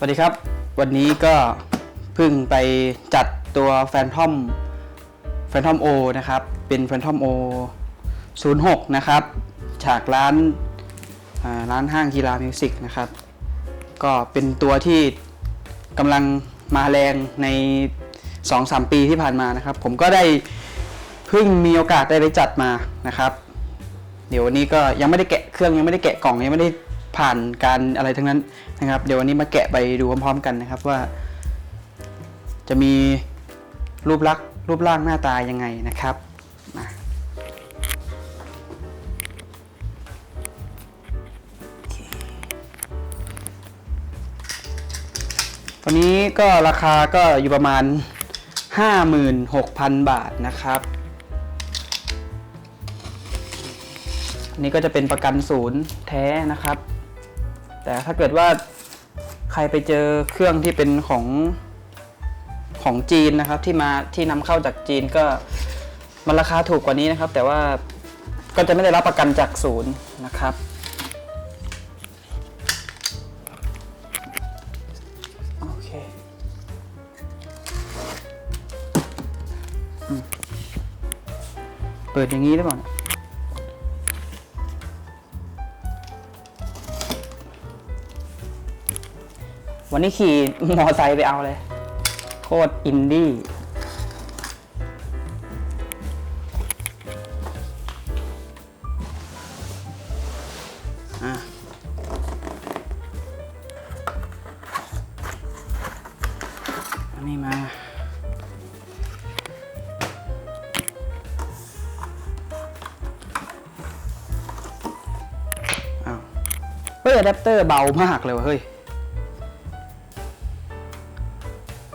สวัสดีครับ วันนี้ก็เพิ่งไปจัดตัวแฟนทอมแฟนทอมโอนะครับ เป็นแฟนทอมโอ06 นะครับจากร้านร้านห้างกีฬามิวสิกนะครับ ก็เป็นตัวที่กำลังมาแรงใน 2-3 ปีที่ผ่านมานะครับ ผมก็ได้เพิ่งมีโอกาสได้ไปจัดมานะครับ เดี๋ยววันนี้ก็ยังไม่ได้แกะเครื่องยังไม่ได้แกะกล่องยังไม่ได้ ผ่านการอะไรทั้งนั้นนะครับ เดี๋ยววันนี้มาแกะไปดูพร้อมๆกันนะครับว่า จะมีรูปลักษณ์รูปร่างหน้าตายังไงนะครับมาโอเควันนี้ก็ราคาก็อยู่ประมาณ 56,000 บาทนะครับนนี้ก็จะเป็นประกันศูนย์แท้นะครับ แต่ถ้าเกิดว่าใครไปเจอเครื่องที่เป็นของของจีนนะครับที่มาที่นำเข้าจากจีนก็มันราคาถูกกว่านี้นะครับ แต่ว่าก็จะไม่ได้รับประกันจากศูนย์นะครับ โอเคอเปิดอย่างนี้ได้ป่ะ วันนี้ขี่มอไซค์ไปเอาเลย โคตรอินดี้อันนี้มาอ้าวเฮ้ยอะแดปเตอร์เบามากเลยวะเฮ้ย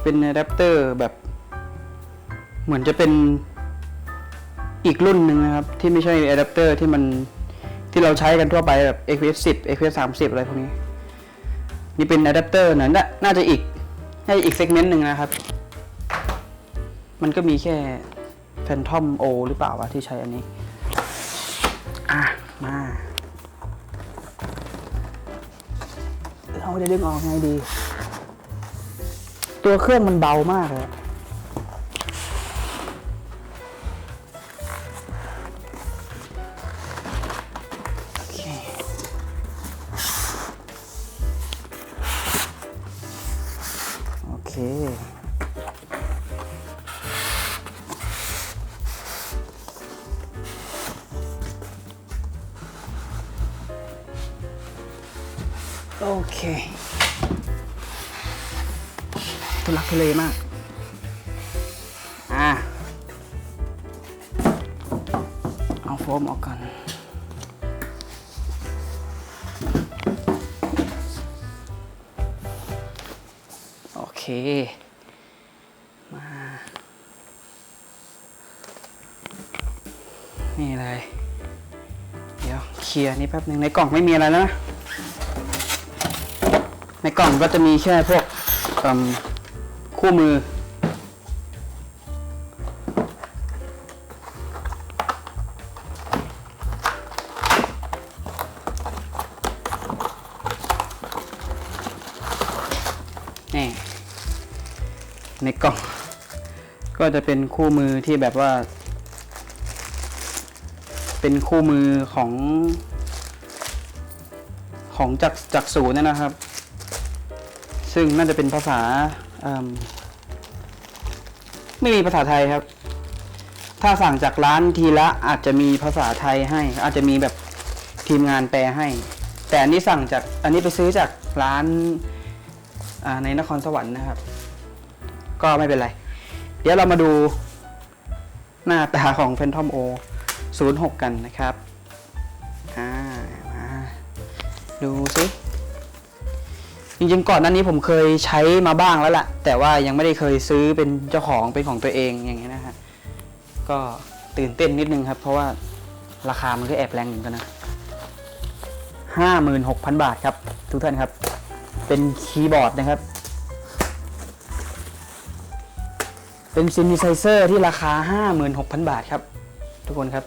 เป็นอะแดปเตอร์แบบ เหมือนจะเป็นอีกรุ่นหนึ่งนะครับ ที่ไม่ใช่อะแดปเตอร์ที่มันที่เราใช้กันทั่วไปแบบ XPS 10 XPS 30 อะไรพวกนี้ นี่เป็นอะแดปเตอร์นะนน่าจะอีกน่าจะอีกเซกเมนต์หนึ่งนะครับ มันก็มีแค่ Phantom O หรือเปล่าวะที่ใช้อันนี้ อะ มาเราจะดึงออกไงดี ตัวเครื่องมันเบามากเลยโอเคโอเคโอเค ทุลักทุเลมาก อะ เอาโฟมออกก่อน โอเค มา นี่เลย เดี๋ยวเคลียร์นี่แป๊บหนึ่งในกล่องไม่มีอะไรแล้วนะในกล่องก็จะมีแค่พวกเอิ่ม คู่มือ นี่ ในกล่อง ก็จะเป็นคู่มือที่แบบว่า เป็นคู่มือของ ของจากจากศูนย์นะครับ ซึ่งน่าจะเป็นภาษา ไม่มีภาษาไทยครับ ถ้าสั่งจากร้านทีละอาจจะมีภาษาไทยให้ อาจจะมีแบบทีมงานแปลให้ แต่อันนี้สั่งจากอันนี้ไปซื้อจากร้านในนครสวรรค์นะครับ ก็ไม่เป็นไร เดี๋ยวเรามาดูหน้าตาของ Phantom O 06 กันนะครับ อ่า มา ดูสิ จริงๆก่อนหน้านี้ผมเคยใช้มาบ้างแล้วแหละแต่ว่ายังไม่ได้เคยซื้อเป็นเจ้าของเป็นของตัวเองอย่างเงี้ยนะฮะก็ตื่นเต้นนิดนึงครับ เพราะว่าราคามันก็แอบแรงเหมือนกันนะห้าหมื่นหกพันบาทครับ ทุกท่านครับ เป็นคีย์บอร์ดนะครับ เป็นซิน t ไซเซอร์ที่ราคา56,000บาทครับ ทุกคนครับ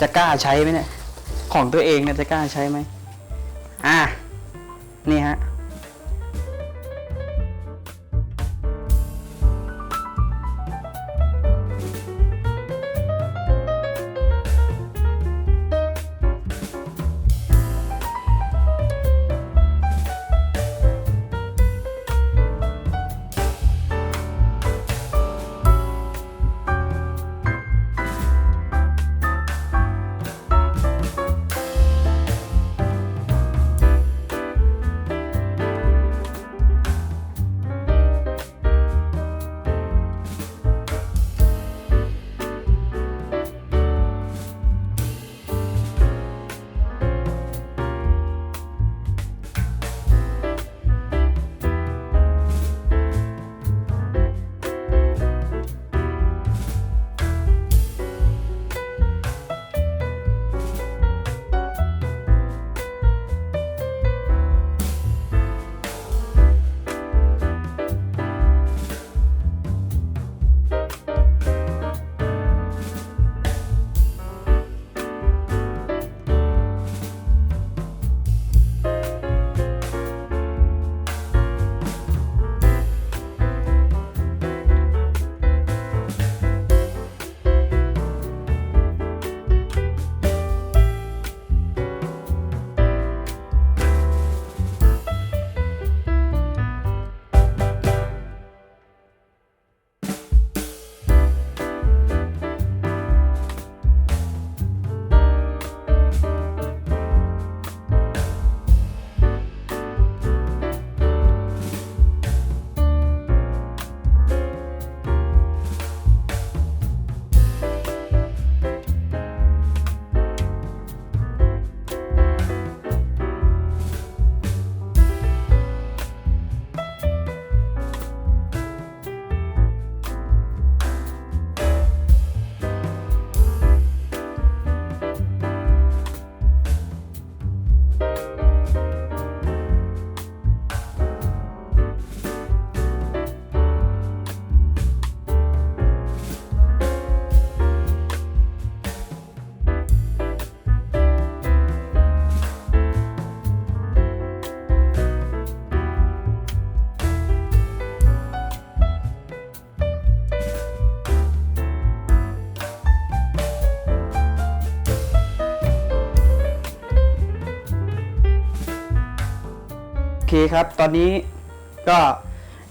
จะกล้าใช้ไหมเนี่ย ของตัวเองเนี่ยจะกล้าใช้ไหมอะ เคครับ ตอนนี้ก็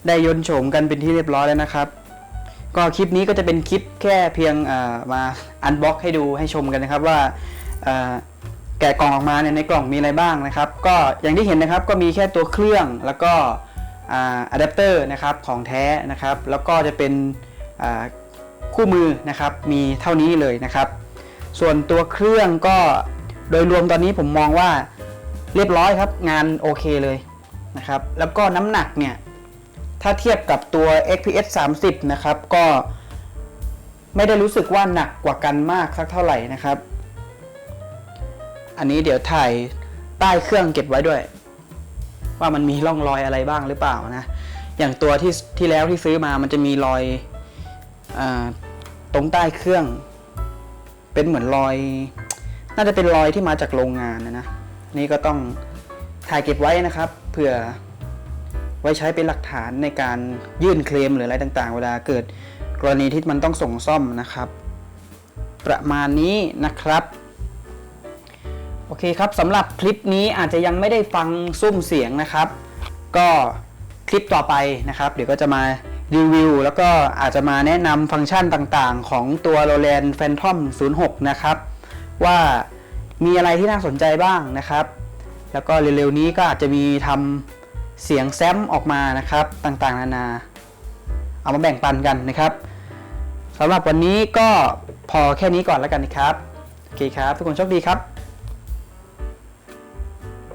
ได้ยนโฉมกันเป็นที่เรียบร้อยแล้วนะครับ ก็คลิปนี้ก็จะเป็นคลิปแค่เพียงมาอันบ็อกให้ดูให้ชมกันนะครับว่าแกะกล่องออกมาเนี่ยในกล่องมีอะไรบ้างนะครับ ก็อย่างที่เห็นนะครับก็มีแค่ตัวเครื่องแล้วก็อะแดปเตอร์นะครับของแท้นะครับ แล้วก็จะเป็นคู่มือนะครับมีเท่านี้เลยนะครับ ส่วนตัวเครื่องก็โดยรวมตอนนี้ผมมองว่าเรียบร้อยครับงานโอเคเลย นะครับ แล้วก็น้ำหนักเนี่ย ถ้าเทียบกับตัว XPS 30 นะครับ ก็ไม่ได้รู้สึกว่าหนักกว่ากันมากสักเท่าไหร่นะครับ อันนี้เดี๋ยวถ่ายใต้เครื่องเก็บไว้ด้วย ว่ามันมีร่องรอยอะไรบ้างหรือเปล่านะ อย่างตัวที่ที่แล้วที่ซื้อมามันจะมีรอยอตรงใต้เครื่อง เป็นเหมือนรอย น่าจะเป็นรอยที่มาจากโรงงานนะนะนี่ก็ต้องถ่ายเก็บไว้นะครับ เผื่อไว้ใช้เป็นหลักฐานในการยื่นเคลมหรืออะไรต่างๆ เวลาเกิดกรณีที่มันต้องส่งซ่อมนะครับ ประมาณนี้นะครับ โอเคครับสำหรับคลิปนี้อาจจะยังไม่ได้ฟังซุ้มเสียงนะครับ ก็คลิปต่อไปนะครับ เดี๋ยวก็จะมารีวิวแล้วก็อาจจะมาแนะนำฟังก์ชันต่างๆ ของตัว r o l a n Phantom 06 นะครับ ว่ามีอะไรที่น่าสนใจบ้างนะครับ แล้วก็เร็วๆนี้ก็อาจจะมีทำเสียงแซมออกมานะครับต่างๆ นานา เอามาแบ่งปันกันนะครับสำหรับวันนี้ก็พอแค่นี้ก่อนแล้วกันนะครับ โอเคครับ ทุกคนโชคดีครับ